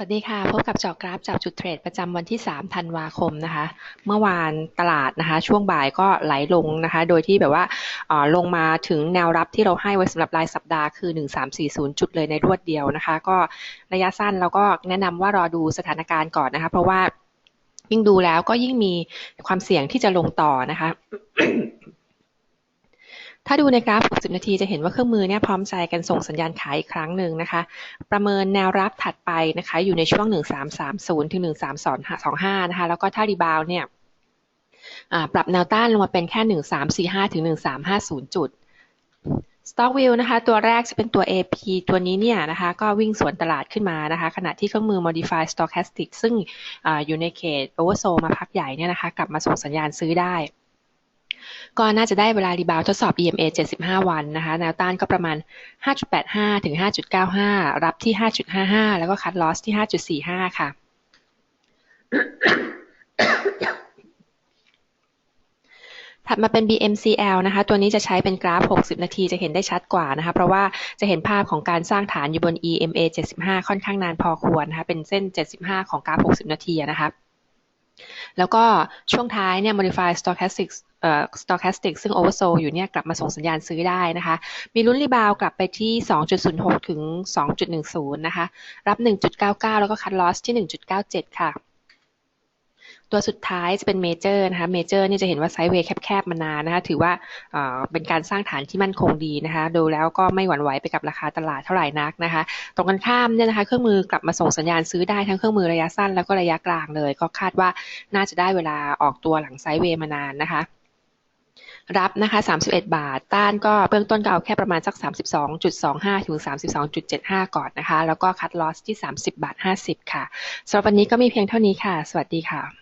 สวัสดีค่ะ พบกับเจาะกราฟจากจุดเทรดประจำวันที่ 3 ธันวาคมนะคะ เมื่อวานตลาดนะคะ ช่วงบ่ายก็ไหลลงนะคะ โดยที่แบบว่าลงมาถึงแนวรับที่เราให้ไว้สำหรับรายสัปดาห์คือ 1340 จุดเลยในรวดเดียวนะคะ ก็ระยะสั้นเราก็แนะนำว่ารอดูสถานการณ์ก่อนนะคะ เพราะว่ายิ่งดูแล้วก็ยิ่งมีความเสี่ยงที่จะลงต่อนะคะ ถ้าดูในกราฟ 60 นาทีจะเห็นว่าเครื่องมือเนี่ยพร้อมใจกันส่งสัญญาณขายอีกครั้งหนึ่งนะคะ ประเมินแนวรับถัดไปนะคะ อยู่ในช่วง 1330 ถึง 1325 นะคะ แล้วก็ถ้ารีบาวเนี่ยปรับแนวต้านลงมาเป็นแค่ 1345 ถึง 1350 จุด Stock View นะคะ ตัวแรกจะเป็นตัว AP ตัวนี้เนี่ยนะคะ ก็วิ่งสวนตลาดขึ้นมานะคะ ขณะที่เครื่องมือ Modify Stochastic ซึ่งออยู่ในเขต Oversold มาพักใหญ่เนี่ยนะคะ กลับมาส่งสัญญาณซื้อได้ ก็น่าจะได้เวลารีบาวทดสอบ EMA 75 วันนะคะ แนวต้านก็ประมาณ 5.85 ถึง 5.95 รับที่ 5.55 แล้วก็คัดลอสที่ 5.45 ค่ะ ถัดมาเป็น BMCL นะคะ ตัวนี้จะใช้เป็นกราฟ 60 นาทีจะเห็นได้ชัดกว่านะคะ เพราะว่าจะเห็นภาพของการสร้างฐานอยู่บน EMA 75 ค่อนข้างนานพอควรนะคะ เป็นเส้น 75 ของกราฟ 60 นาทีนะคะ แล้วก็ช่วงท้ายเนี่ย modify stochastic เอ่อ stochastic ซึ่ง oversold อยู่เนี่ยกลับมาส่งสัญญาณซื้อได้นะคะ มีลุ้นรีบาวกลับไปที่ 2.06 ถึง 2.10 นะคะ รับ 1.99 แล้วก็คัดลอสที่ 1.97 ค่ะ ตัวสุดท้ายจะเป็นเมเจอร์นะคะเมเจอร์นี่จะเห็นว่าไซด์เวย์แคบๆมานานนะคะถือว่าเป็นการสร้างฐานที่มั่นคงดีนะคะดูแล้วก็ไม่หวั่นไหวไปกับราคาตลาดเท่าไหร่นักนะคะ ตรงกันข้ามเนี่ยนะคะเครื่องมือกลับมาส่งสัญญาณซื้อได้ทั้งเครื่องมือระยะสั้นแล้วก็ระยะกลางเลย ก็คาดว่าน่าจะได้เวลาออกตัวหลังไซด์เวย์มานานนะคะรับนะคะ31 บาท ต้านก็เบื้องต้นก็เอาแค่ประมาณสัก 32.25 ถึง 32.75 ก่อนนะคะ แล้วก็คัดลอสที่ 30 บาท 50 ค่ะสำหรับวันนี้ก็มีเพียงเท่านี้ค่ะ สวัสดีค่ะ